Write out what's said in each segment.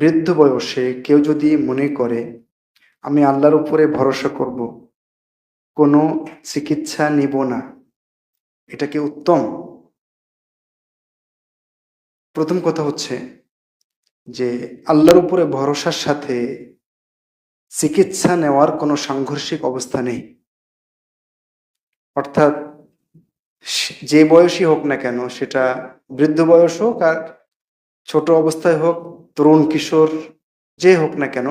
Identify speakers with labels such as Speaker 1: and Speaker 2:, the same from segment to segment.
Speaker 1: বৃদ্ধ বয়সে কেউ যদি মনে করে, আমি আল্লাহর উপরে ভরসা করব, কোনো চিকিৎসা নিব না, এটা কি উত্তম? প্রথম কথা হচ্ছে যে, আল্লাহর উপরে ভরসার সাথে চিকিৎসা নেওয়ার কোনো সাংঘর্ষিক অবস্থা নেই। অর্থাৎ, যে বয়সই হোক না কেন, সেটা বৃদ্ধ বয়স হোক আর ছোট অবস্থায় হোক, তরুণ, কিশোর, যে হোক না কেন,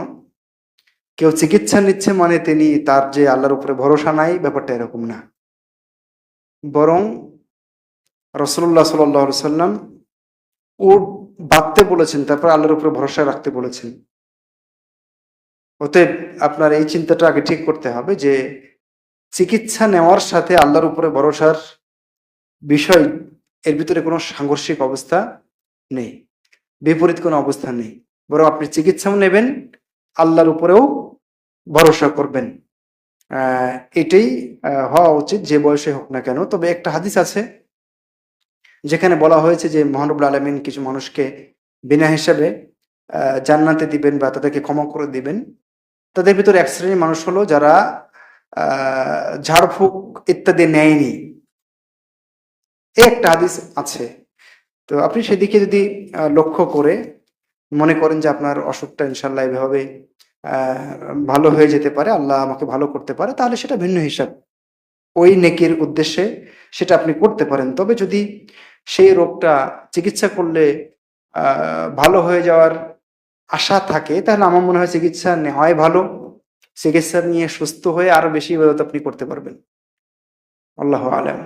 Speaker 1: কেউ চিকিৎসা নিচ্ছে মানে তিনি তার যে আল্লাহর উপরে ভরসা নাই, ব্যাপারটা এরকম না। বরং রসল্লাহ সাল্লাহ সাল্লাম উট বাঁধতে বলেছেন, তারপর আল্লাহর উপরে ভরসা রাখতে বলেছেন। অতএব আপনার এই চিন্তাটা আগে ঠিক করতে হবে যে চিকিৎসা নেওয়ার সাথে আল্লাহর উপরে ভরসার বিষয়, এর ভিতরে কোনো সাংঘর্ষিক অবস্থা নেই। বিপরীত কোনো অবস্থা নেই। বরং আপনি চিকিৎসাও নেবেন, আল্লাহর উপরেও ভরসা করবেন। এটাই হওয়া উচিত যে বয়সে হোক না কেন। তবে একটা হাদিস আছে, যেখানে বলা হয়েছে যে মহানবুল আলমিন কিছু মানুষকে বিনা হিসাবে জান্নাতে দিবেন বা তাদেরকে ক্ষমা করে দিবেন। তাদের ভিতরে এক শ্রেণির মানুষ হলো যারা ঝাড়ফুঁক ইত্যাদি নেয়নি। একটা হাদিস আছে। তো আপনি সেদিকে যদি লক্ষ্য করে মনে করেন যে আপনার অসুখটা ইনশাল্লাহ এভাবে ভালো হয়ে যেতে পারে, আল্লাহ আমাকে ভালো করতে পারে, তাহলে সেটা ভিন্ন হিসাব। ওই নেকির উদ্দেশ্যে সেটা আপনি করতে পারেন। তবে যদি সেই রোগটা চিকিৎসা করলে ভালো হয়ে যাওয়ার আশা থাকে, তাহলে আমার মনে হয় চিকিৎসা নেওয়াই ভালো। চিকিৎসা নিয়ে সুস্থ হয়ে আরও বেশি আপনি করতে পারবেন। আল্লাহ আলম।